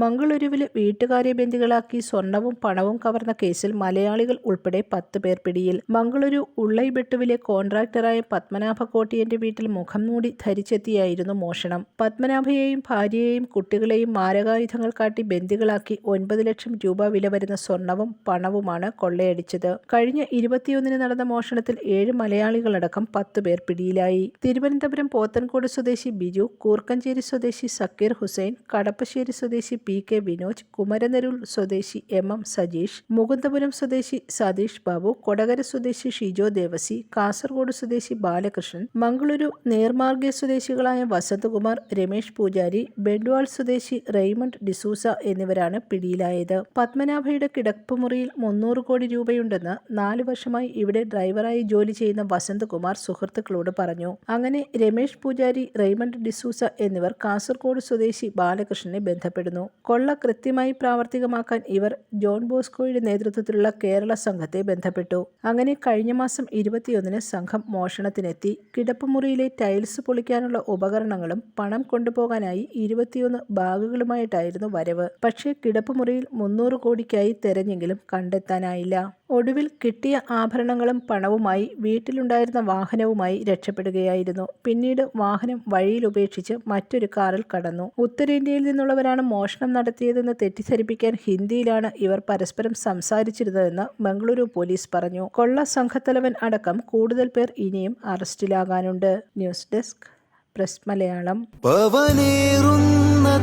മംഗളൂരുവിൽ വീട്ടുകാരെ ബന്ദികളാക്കി സ്വർണവും പണവും കവർന്ന കേസിൽ മലയാളികൾ ഉൾപ്പെടെ പത്ത് പേർ പിടിയിൽ. മംഗളൂരു ഉള്ളൈബെട്ടുവിലെ കോൺട്രാക്ടറായ പത്മനാഭ കോട്ടിയന്റെ വീട്ടിൽ മുഖം മൂടി ധരിച്ചെത്തിയായിരുന്നു മോഷണം. പത്മനാഭയെയും ഭാര്യയെയും കുട്ടികളെയും മാരകായുധങ്ങൾ കാട്ടി ബന്ദികളാക്കി ഒൻപത് ലക്ഷം രൂപ വില വരുന്ന സ്വർണവും പണവുമാണ് കൊള്ളയടിച്ചത്. കഴിഞ്ഞ ഇരുപത്തിയൊന്നിന് നടന്ന മോഷണത്തിൽ ഏഴ് മലയാളികളടക്കം പത്ത് പേർ പിടിയിലായി. തിരുവനന്തപുരം പോത്തൻകോട് സ്വദേശി ബിജു കൂർക്കഞ്ചേരി സ്വദേശി സക്കീർ ഹുസൈൻ കടപ്പശ്ശേരി സ്വദേശി പി കെ വിനോജ് കുമരനെരുൾ സ്വദേശി എം എം സജീഷ് മുകുന്ദപുരം സ്വദേശി സതീഷ് ബാബു കൊടകര സ്വദേശി ഷിജോ ദേവസി കാസർഗോഡ് സ്വദേശി ബാലകൃഷ്ണൻ മംഗളൂരു നേർമാർഗ സ്വദേശികളായ വസന്തകുമാർ രമേഷ് പൂജാരി ബെഡ്വാൾ സ്വദേശി റെയ്മണ്ട് ഡിസൂസ എന്നിവരാണ് പിടിയിലായത്. പത്മനാഭയുടെ കിടപ്പുമുറിയിൽ മുന്നൂറ് കോടി രൂപയുണ്ടെന്ന് നാല് വർഷമായി ഇവിടെ ഡ്രൈവറായി ജോലി ചെയ്യുന്ന വസന്തകുമാർ സുഹൃത്തുക്കളോട് പറഞ്ഞു. അങ്ങനെ രമേഷ് പൂജാരി റെയ്മണ്ട് ഡിസൂസ എന്നിവർ കാസർഗോഡ് സ്വദേശി ബാലകൃഷ്ണനെ ബന്ധപ്പെടുന്നു. കൊള്ള കൃത്യമായി പ്രാവർത്തികമാക്കാൻ ഇവർ ജോൺ ബോസ്കോയുടെ നേതൃത്വത്തിലുള്ള കേരള സംഘത്തെ ബന്ധപ്പെട്ടു. അങ്ങനെ കഴിഞ്ഞ മാസം ഇരുപത്തിയൊന്നിന് സംഘം മോഷണത്തിനെത്തി. കിടപ്പുമുറിയിലെ ടൈൽസ് പൊളിക്കാനുള്ള ഉപകരണങ്ങളും പണം കൊണ്ടുപോകാനായി ഇരുപത്തിയൊന്ന് ബാഗുകളുമായിട്ടായിരുന്നു വരവ്. പക്ഷേ കിടപ്പുമുറിയിൽ മുന്നൂറ് കോടിക്കായി തെരഞ്ഞെങ്കിലും കണ്ടെത്താനായില്ല. ഒടുവിൽ കിട്ടിയ ആഭരണങ്ങളും പണവുമായി വീട്ടിലുണ്ടായിരുന്ന വാഹനവുമായി രക്ഷപ്പെടുകയായിരുന്നു. പിന്നീട് വാഹനം വഴിയിൽ ഉപേക്ഷിച്ച് മറ്റൊരു കാറിൽ കടന്നു. ഉത്തരേന്ത്യയിൽ നിന്നുള്ളവരാണ് മോഷണം നടത്തിയതെന്ന് തെറ്റിദ്ധരിപ്പിക്കാൻ ഹിന്ദിയിലാണ് ഇവർ പരസ്പരം സംസാരിച്ചിരുന്നതെന്ന് മംഗളൂരു പോലീസ് പറഞ്ഞു. കൊള്ള സംഘത്തലവൻ അടക്കം കൂടുതൽ പേർ ഇനിയും അറസ്റ്റിലാകാനുണ്ട്. News desk press Malayalam.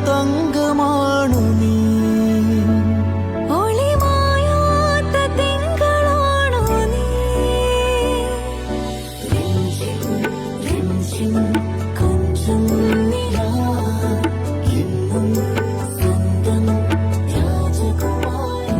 തങ്കമാണു നീ. ഒളിമായാത്ത തിങ്കളാണോ